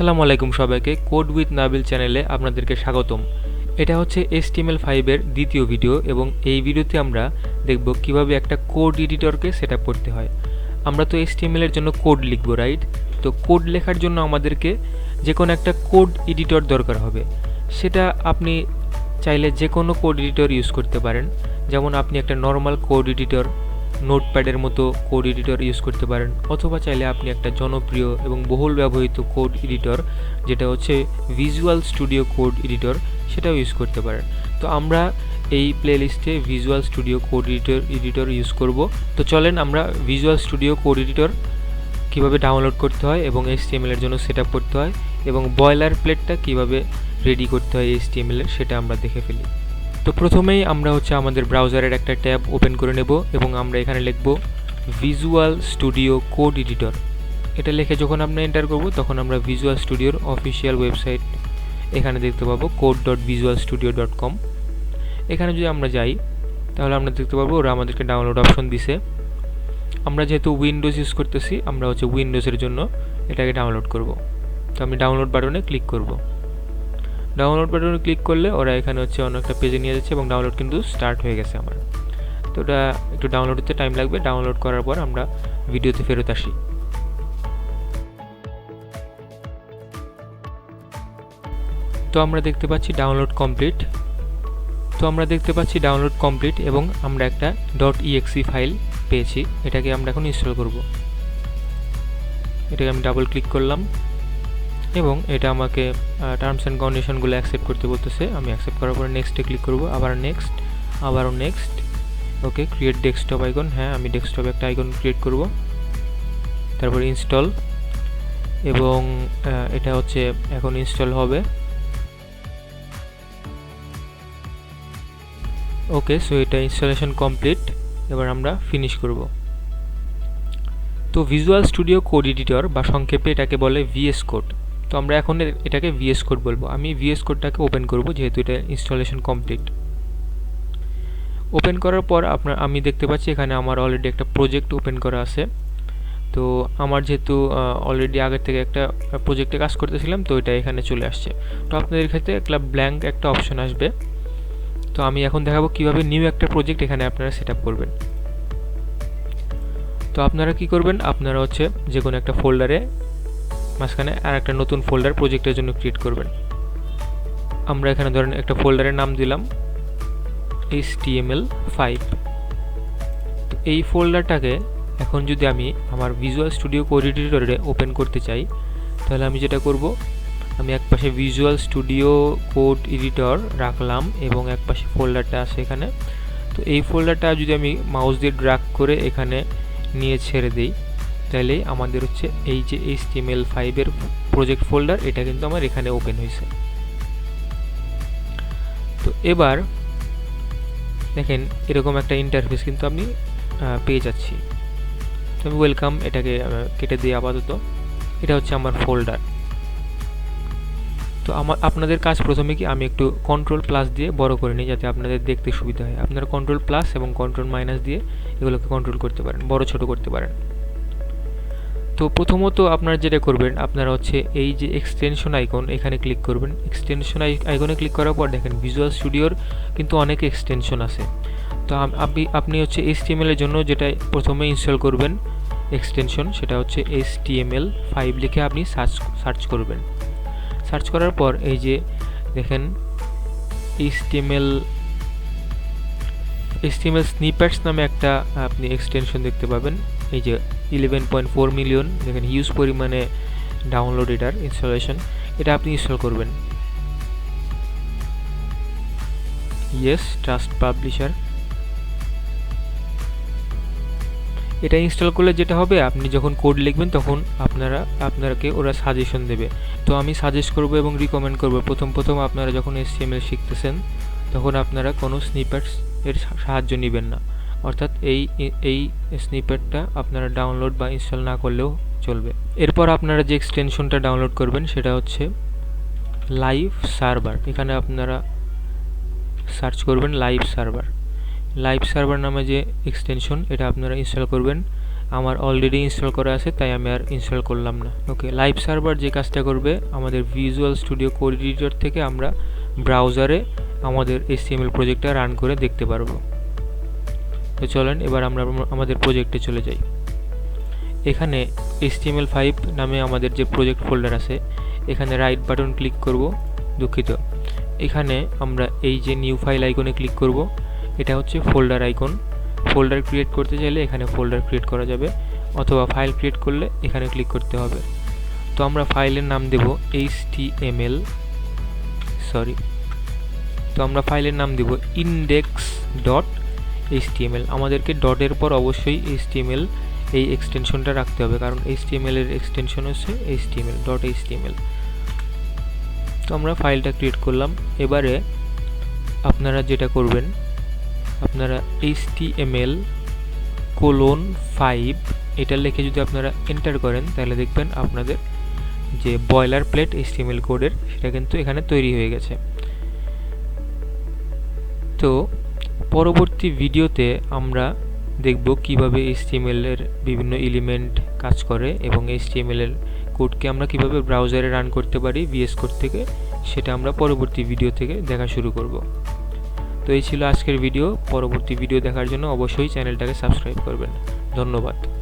আসসালামু আলাইকুম সবাইকে কোড উইথ নাবিল চ্যানেলে আপনাদেরকে স্বাগতম। এটা হচ্ছে এস এসটিএমএল ফাইভের দ্বিতীয় ভিডিও এবং এই ভিডিওতে আমরা দেখব কীভাবে একটা কোড এডিটরকে সেট করতে হয়। আমরা তো এসটিএমএল এর জন্য কোড লিখব, রাইট? তো কোড লেখার জন্য আমাদেরকে যে কোনো একটা কোড এডিটর দরকার হবে। সেটা আপনি চাইলে যে কোনো কোড এডিটর ইউজ করতে পারেন। যেমন আপনি একটা নর্মাল কোড এডিটর নোটপ্যাডের মতো কোড এডিটর ইউজ করতে পারেন, অথবা চাইলে আপনি একটা জনপ্রিয় এবং বহুল ব্যবহৃত কোড এডিটর, যেটা হচ্ছে ভিজুয়াল স্টুডিও কোড এডিটর সেটাও ইউজ করতে পারেন। তো আমরা এই প্লেলিস্টে visual studio code editor editor use করব। তো চলেন আমরা ভিজুয়াল স্টুডিও কোড এডিটর কীভাবে ডাউনলোড করতে হয় এবং HTML এর জন্য সেট করতে হয় এবং বয়লার প্লেটটা কীভাবে রেডি করতে হয় HTML এর, সেটা আমরা দেখে ফেলি। তো প্রথমেই আমরা হচ্ছে আমাদের ব্রাউজারের একটা ট্যাব ওপেন করে নেব এবং আমরা এখানে লিখব ভিজুয়াল স্টুডিও কোড এডিটর এটা লিখে যখন আমরা এন্টার করব, তখন আমরা ভিজুয়াল স্টুডিওর অফিসিয়াল ওয়েবসাইট এখানে দেখতে পাবো code dot visual studio dot com এখানে যদি আমরা যাই, তাহলে আমরা দেখতে পাবো ওরা আমাদেরকে ডাউনলোড অপশন দিছে। আমরা যেহেতু উইন্ডোজ ইউজ করতেছি, আমরা হচ্ছে উইন্ডোজের জন্য এটাকে ডাউনলোড করব। তো আমি ডাউনলোড বাটনে ক্লিক করব। ডাউনলোড বাটনে ক্লিক করলে ওরা এখানে হচ্ছে অন্য একটা পেজে নিয়ে যাচ্ছে এবং ডাউনলোড কিন্তু স্টার্ট হয়ে গেছে আমার। তো ওটা একটু ডাউনলোড হতে টাইম লাগবে। ডাউনলোড করার পর আমরা ভিডিওতে ফেরত আসি। তো আমরা দেখতে পাচ্ছি ডাউনলোড কমপ্লিট তো আমরা দেখতে পাচ্ছি ডাউনলোড কমপ্লিট এবং আমরা একটা. ডট ইএক্সি ফাইল পেয়েছি। এটাকে আমরা এখন ইনস্টল করব। এটাকে আমি ডাবল ক্লিক করলাম। এবং এটা আমাকে টার্মস অ্যান্ড কন্ডিশনগুলো অ্যাকসেপ্ট করতে বলতেছে। আমি অ্যাকসেপ্ট করার পরে নেক্সটে ক্লিক করব, আবার নেক্সট আবারও next okay create desktop icon হ্যাঁ আমি ডেস্কটপে একটা আইকন ক্রিয়েট করব। তারপর ইনস্টল এবং এটা হচ্ছে এখন ইনস্টল হবে। ওকে সো এটা ইনস্টলেশন কমপ্লিট এবার আমরা ফিনিশ করব। তো ভিজুয়াল স্টুডিও কোড এডিটর বা সংক্ষেপে এটাকে বলে ভিএস কোড তো আমরা এখন এটাকে ভিএস কোড বলব। আমি ভিএস কোডটাকে ওপেন করব, যেহেতু এটা ইনস্টলেশন কমপ্লিট ওপেন করার পর আপনার আমি দেখতে পাচ্ছি এখানে আমার অলরেডি একটা প্রজেক্ট ওপেন করা আছে। তো আমার যেহেতু অলরেডি আগের থেকে একটা প্রজেক্টে কাজ করতেছিলাম, তো এটা এখানে চলে আসছে। তো আপনাদের ক্ষেত্রে একটা ব্ল্যাঙ্ক একটা অপশন আসবে। তো আমি এখন দেখাবো কীভাবে নিউ একটা প্রজেক্ট এখানে আপনারা সেট করবেন। তো আপনারা কি করবেন? আপনারা হচ্ছে যে কোনো একটা ফোল্ডারে মাঝখানে আর একটা নতুন ফোল্ডার প্রজেক্টের জন্য ক্রিয়েট করবেন। আমরা এখানে ধরেন একটা ফোল্ডারের নাম দিলাম এইচটিএমএল ফাইভ তো এই ফোল্ডারটাকে এখন যদি আমি আমার ভিজুয়াল স্টুডিও কোড ওপেন করতে চাই, তাহলে আমি যেটা করব, আমি এক পাশে ভিজুয়াল স্টুডিও কোড এডিটর রাখলাম এবং এক পাশে ফোল্ডারটা আছে এখানে। তো এই ফোল্ডারটা যদি আমি মাউস দিয়ে ড্রাগ করে এখানে নিয়ে ছেড়ে দিই তাহলে আমাদের হচ্ছে এই যে এইচ টিএমএল ফাইভের প্রজেক্ট ফোল্ডার এটা কিন্তু আমার এখানে ওপেন হয়েছে। তো এবার দেখেন এরকম একটা ইন্টারফেস কিন্তু আমি পেয়ে যাচ্ছি। তো আমি ওয়েলকাম এটাকে কেটে দিই আপাতত। এটা হচ্ছে আমার ফোল্ডার তো আমার, আপনাদের কাজ প্রথমে কি আমি একটু কন্ট্রোল প্লাস দিয়ে বড় করে নিই যাতে আপনাদের দেখতে সুবিধা হয়। আপনারা কন্ট্রোল প্লাস এবং কন্ট্রোল মাইনাস দিয়ে এগুলোকে কন্ট্রোল করতে পারেন, বড় ছোট করতে পারেন। তো প্রথমত আপনারা যেটা করবেন, আপনারা হচ্ছে এই যে এক্সটেনশন আইকন এখানে ক্লিক করবেন। এক্সটেনশন আইকনে ক্লিক করার পর দেখেন ভিজুয়াল স্টুডিওর কিন্তু অনেক এক্সটেনশন আছে। তো আপনি আপনি হচ্ছে এইচটিএমএল এর জন্য যেটা প্রথমে ইনস্টল করবেন এক্সটেনশন সেটা হচ্ছে এইচটিএমএল ফাইভ লিখে আপনি সার্চ সার্চ করবেন। সার্চ করার পর এই যে দেখেন এইচটিএমএল এইচটিএমএল স্নিপ্যাটস নামে একটা আপনি এক্সটেনশন দেখতে পাবেন। এই যে ইলেভেন পয়েন্ট ফোর মিলিয়ন দেখেন হিউজ পরিমাণে ডাউনলোড এটার ইনস্টলেশন এটা আপনি ইনস্টল করবেন। ইয়েস ট্রাস্ট পাবলিশার এটা ইনস্টল করলে যেটা হবে, আপনি যখন কোড লিখবেন তখন আপনারা আপনাকে ওরা সাজেশন দেবে। তো আমি সাজেস্ট করব এবং রিকমেন্ড করব। প্রথম প্রথম আপনারা যখন এসটিএমএল শিখতেছেন, তখন আপনারা কোনো স্নিপ্যাটস এর সাহায্য নেবেন না। অর্থাৎ এই এই স্নিপেটটা আপনারা ডাউনলোড বা ইনস্টল না করলেও চলবে। এরপর আপনারা যে এক্সটেনশনটা ডাউনলোড করবেন সেটা হচ্ছে লাইভ সার্ভার এখানে আপনারা সার্চ করবেন লাইভ সার্ভার লাইভ সার্ভার নামে যে এক্সটেনশন এটা আপনারা ইনস্টল করবেন। আমার অলরেডি ইনস্টল করা আছে, তাই আমি আর ইনস্টল করলাম না। ওকে লাইভ সার্ভার যে কাজটা করবে, আমাদের ভিজুয়াল স্টুডিও কোড থেকে আমরা ব্রাউজারে আমাদের এসটিএমএল প্রজেক্টটা রান করে দেখতে পারব। তো চলেন, এবার আমরা আমাদের প্রজেক্টে চলে যাই। এখানে এসটিএমএল ফাইভ নামে আমাদের যে প্রজেক্ট ফোল্ডার আছে, এখানে রাইট বাটন ক্লিক করব, দুঃখিত। এখানে আমরা এই যে নিউ ফাইল আইকনে ক্লিক করব, এটা হচ্ছে ফোল্ডার আইকন ফোল্ডার ক্রিয়েট করতে চাইলে এখানে ফোল্ডার ক্রিয়েট করা যাবে, অথবা ফাইল ক্রিয়েট করলে এখানে ক্লিক করতে হবে। তো আমরা ফাইলের নাম দেব এইচ সরি তো আমরা ফাইলের নাম দেব ইন্ডেক্স ডট এইচটিএমএল আমাদেরকে ডটের পর অবশ্যই এইচটিএমএল এই এক্সটেনশনটা রাখতে হবে, কারণ এইচটিএমএল এর এক্সটেনশন হচ্ছে এইচটিএমএল ডট এইচটিএমএল তো আমরা ফাইলটা ক্রিয়েট করলাম। এবারে আপনারা যেটা করবেন, আপনারা এইচটিএমএল কোলন ফাইভ এটা লিখে যদি আপনারা এন্টার করেন, তাহলে দেখবেন আপনাদের যে বয়লার প্লেট এইচটিএমএল কোডের সেটা কিন্তু এখানে তৈরি হয়ে গেছে। তো পরবর্তী ভিডিওতে আমরা দেখব কীভাবে এইচটিএমএল এর বিভিন্ন এলিমেন্ট কাজ করে এবং এইচটিএমএল এর কোডকে আমরা কীভাবে ব্রাউজারে রান করতে পারি ভিএস কোড থেকে, সেটা আমরা পরবর্তী ভিডিও থেকে দেখা শুরু করব। তো এই ছিল আজকের ভিডিও পরবর্তী ভিডিও দেখার জন্য অবশ্যই চ্যানেলটাকে সাবস্ক্রাইব করবেন। ধন্যবাদ।